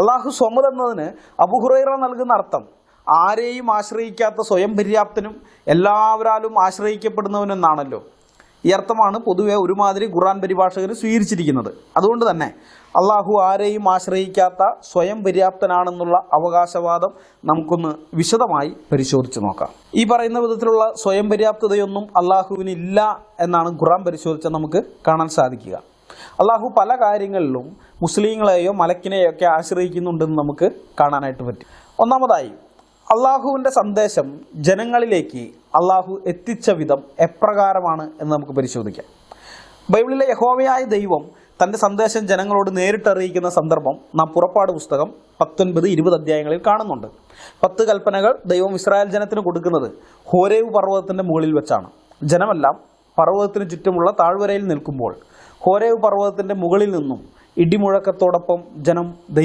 അള്ളാഹു സ്വമദ് എന്നതിന് അബുഹുറൈറ നൽകുന്ന അർത്ഥം ആരെയും ആശ്രയിക്കാത്ത സ്വയം പര്യാപ്തനും എല്ലാവരാലും ആശ്രയിക്കപ്പെടുന്നവനെന്നാണല്ലോ. ഈ അർത്ഥമാണ് പൊതുവെ ഒരുമാതിരി ഖുറാൻ പരിഭാഷകർ സ്വീകരിച്ചിരിക്കുന്നത്. അതുകൊണ്ട് തന്നെ അള്ളാഹു ആരെയും ആശ്രയിക്കാത്ത സ്വയം പര്യാപ്തനാണെന്നുള്ള അവകാശവാദം നമുക്കൊന്ന് വിശദമായി പരിശോധിച്ച് നോക്കാം. ഈ പറയുന്ന വിധത്തിലുള്ള സ്വയം പര്യാപ്തതയൊന്നും അള്ളാഹുവിന് ഇല്ല എന്നാണ് ഖുറാൻ പരിശോധിച്ചാൽ നമുക്ക് കാണാൻ സാധിക്കുക. അള്ളാഹു പല കാര്യങ്ങളിലും മുസ്ലിങ്ങളെയോ മലക്കിനെയോ ഒക്കെ ആശ്രയിക്കുന്നുണ്ടെന്ന് നമുക്ക് കാണാനായിട്ട് പറ്റും. ഒന്നാമതായി അള്ളാഹുവിന്റെ സന്ദേശം ജനങ്ങളിലേക്ക് അള്ളാഹു എത്തിച്ച വിധം എപ്രകാരമാണ് എന്ന് നമുക്ക് പരിശോധിക്കാം. ബൈബിളിലെ യഹോവയായ ദൈവം തന്റെ സന്ദേശം ജനങ്ങളോട് നേരിട്ട് അറിയിക്കുന്ന സന്ദർഭം നാം പുറപ്പാട് പുസ്തകം പത്തൊൻപത് ഇരുപത് അധ്യായങ്ങളിൽ കാണുന്നുണ്ട്. പത്ത് കൽപ്പനകൾ ദൈവം ഇസ്രായേൽ ജനത്തിന് കൊടുക്കുന്നത് ഹോരേവ് പർവതത്തിന്റെ മുകളിൽ വെച്ചാണ്. ജനമെല്ലാം പർവതത്തിന് ചുറ്റുമുള്ള താഴ്വരയിൽ നിൽക്കുമ്പോൾ ഹോരേവ് പർവതത്തിന്റെ മുകളിൽ നിന്നും ഇടിമുഴക്കത്തോടൊപ്പം ജനം ദൈവം